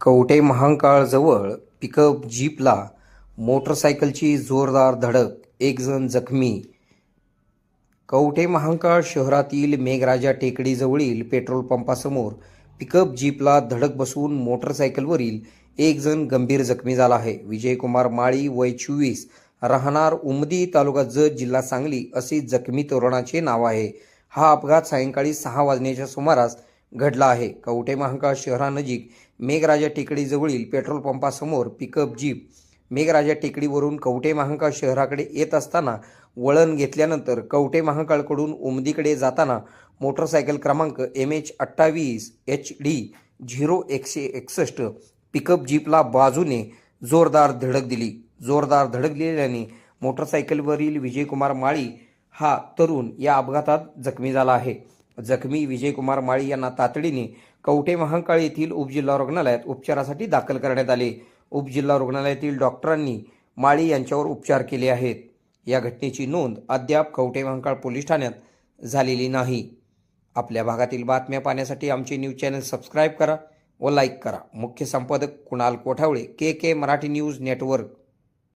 Kavathe महांकाळजवळ pickup Jelepla मोटरसायकलची जोरदार धडक एक जण जखमी. कवठे महांकाळ शहरातील मेघराजा टेकडीजवळील पेट्रोल पंपासमोर पिकअप जीपला धडक बसून मोटरसायकलवरील एक जण गंभीर जखमी झाला आहे. विजयकुमार माळी वय चोवीस राहणार उमदी तालुका जत जिल्हा सांगली असे जखमी तरुणाचे नाव आहे. हा अपघात सायंकाळी सहा वाजण्याच्या सुमारास घडला आहे. कवठे महाकाळ शहरानजीक मेघराजा टेकडीजवळील पेट्रोल पंपासमोर पिकअप जीप मेघराजा टेकडीवरून कवठे महाकाळ शहराकडे येत असताना वळण घेतल्यानंतर कवठे महाकाळकडून उमदीकडे जाताना मोटरसायकल क्रमांक एम एच अठ्ठावीस एच डी झिरो एकशे एकसष्ट पिकअप जीपला बाजूने जोरदार धडक दिली. जोरदार धडक दिल्याने मोटरसायकलवरील विजयकुमार माळी हा तरुण या अपघातात जखमी झाला आहे. जखमी विजयकुमार माळी यांना तातडीने कवठे महांकाळ येथील उपजिल्हा रुग्णालयात उपचारासाठी दाखल करण्यात आले. उपजिल्हा रुग्णालयातील डॉक्टरांनी माळी यांच्यावर उपचार केले आहेत. या घटनेची नोंद अद्याप कवठे महांकाळ पोलीस ठाण्यात झालेली नाही. आपल्या भागातील बातम्या पाहण्यासाठी आमचे न्यूज चॅनल सबस्क्राईब करा व लाईक करा. मुख्य संपादक Kunal Kothawale K K Marathi news network.